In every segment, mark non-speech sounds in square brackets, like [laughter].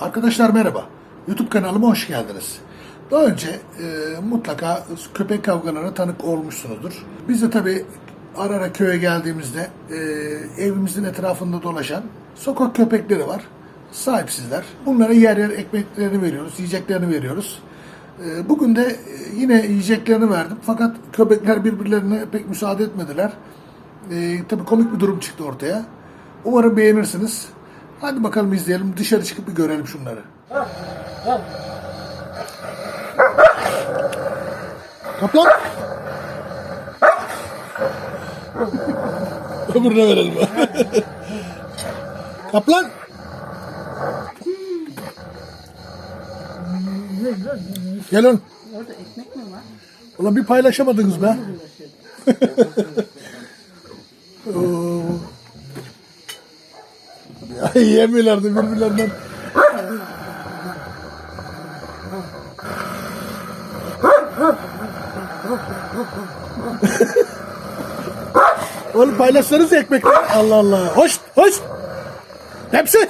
Arkadaşlar merhaba. YouTube kanalıma hoş geldiniz. Daha önce e, mutlaka köpek kavgalarına tanık olmuşsunuzdur. Biz de tabii ara ara köye geldiğimizde e, evimizin etrafında dolaşan sokak köpekleri var. Sahipsizler. Bunlara yer yer ekmeklerini veriyoruz, yiyeceklerini veriyoruz. E, bugün de e, yine yiyeceklerini verdim. Fakat köpekler birbirlerine pek müsaade etmediler. E, tabii komik bir durum çıktı ortaya. Umarım beğenirsiniz. Hadi bakalım izleyelim. Dışarı çıkıp bir görelim şunları. Kaplan. [laughs] Öbürüne verelim. Kaplan. Gel lan. Orada ekmek mi var? Ulan bir paylaşamadınız be. Oo. [laughs] [laughs] ya yiyemiyorlardı birbirlerinden. Oğlum paylaşsanız ekmekleri. Allah Allah. Hoş, hoş. Hepsi.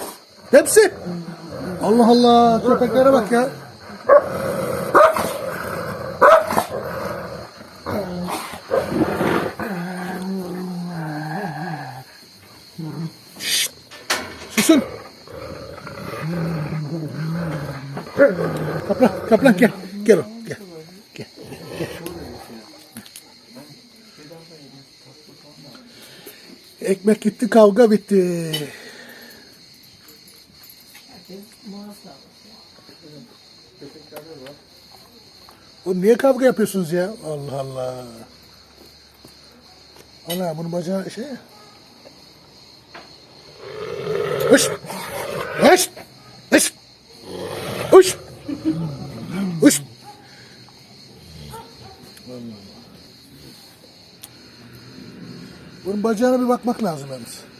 Hepsi. Allah Allah. Köpeklere bak ya. Susun. Kaplan, kaplan gel. Gel oğlum, gel. Gel. Ekmek gitti, kavga bitti. Oğlum niye kavga yapıyorsunuz ya? Allah Allah. Ana bunun bacağı şey Hış! Hış! Hış! Hış! Hış! Bunun bacağına bir bakmak lazım yalnız.